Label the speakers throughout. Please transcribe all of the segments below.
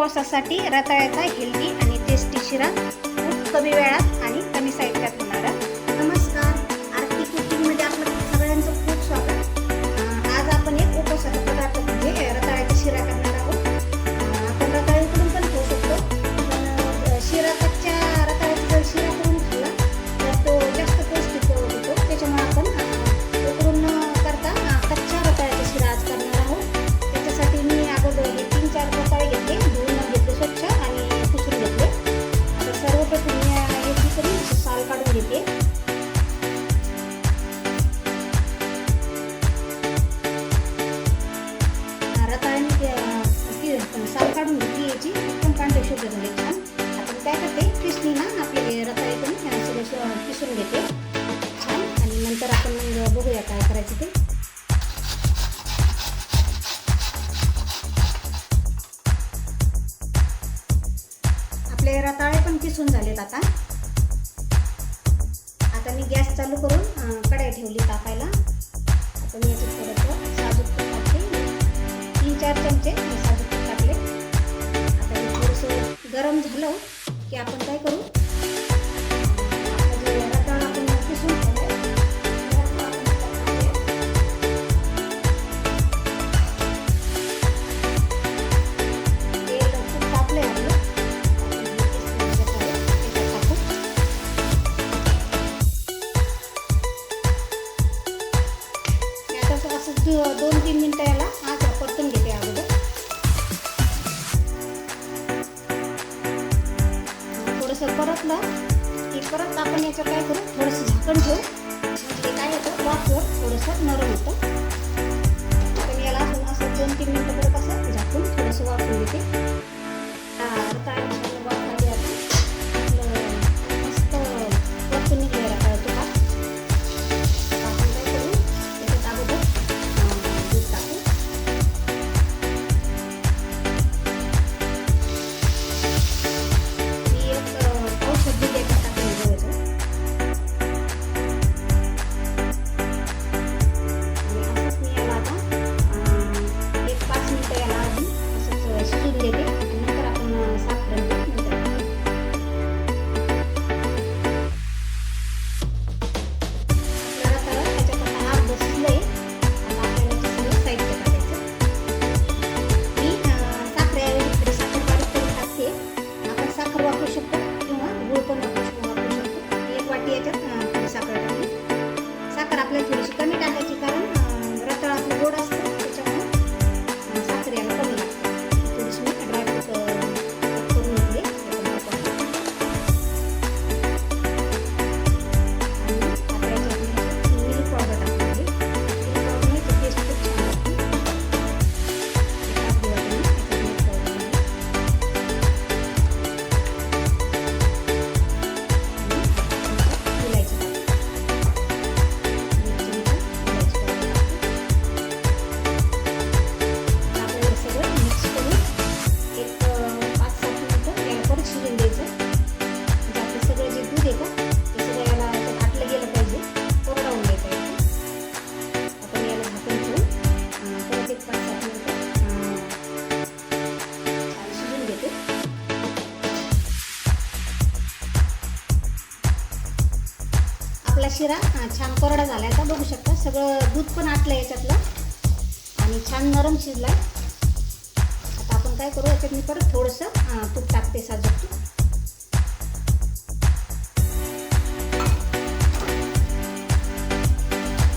Speaker 1: उपवासासाठी रताळ्याचा healthy आणि tasty शिरा मी ना आपले रताळे पण सगळे श- किसून घेते. छान. आणि नंतर आपण मग बघूया काय करायचं ते. आपले रताळे पण किसून झालेत आता. आता मी गॅस चालू करून कढाई ठेवली तापायला. आता मी याच्यात थोडंसं साजूक तूप टाकते. तीन चार चमचे साजूक तूप टाकले. आता हे थोडंसं गरम झालं. की आपण काय करू? याचं काय करू? थोडंसं झाकण ठेवू. म्हणजे काय होतं? वाफवर थोडंसं नरम होतं. पण याला असं असं दोन तीन मिनटं परत असं झाकून थोडंसं वाफवून घेते. आपला शिरा छान कोरडा झाला आता बघू शकता सगळं दूध पण आटलं याच्यातलं. आणि छान नरम शिजलाय. आता आपण काय करू याच्यात मी परत थोडंसं तूप टाकते साजूक. तूप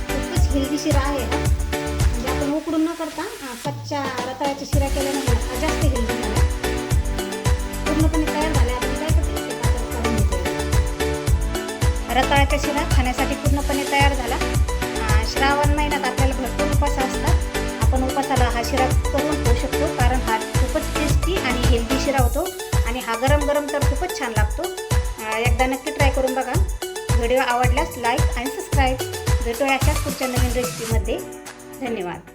Speaker 1: खूपच हेल्दी शिरा आहे म्हणजे आपण उकडून न करता कच्च्या रताळ्याच्या शिरा केल्याने जास्त हेल्दी रताळ्याचा शिरा खाण्यासाठी पूर्णपणे तयार झाला. श्रावण महिन्यात आपल्याला भरपूर उपास असतात. आपण उपासाला हा शिरा करून खाऊ शकतो कारण हा खूपच टेस्टी आणि हेल्दी शिरा होतो आणि हा गरम गरम तर खूपच छान लागतो. एकदा नक्की ट्राय करून बघा. व्हिडिओ आवडल्यास लाईक आणि सबस्क्राईब भेटूया अशाच पुढच्या नवीन रेसिपीमध्ये धन्यवाद.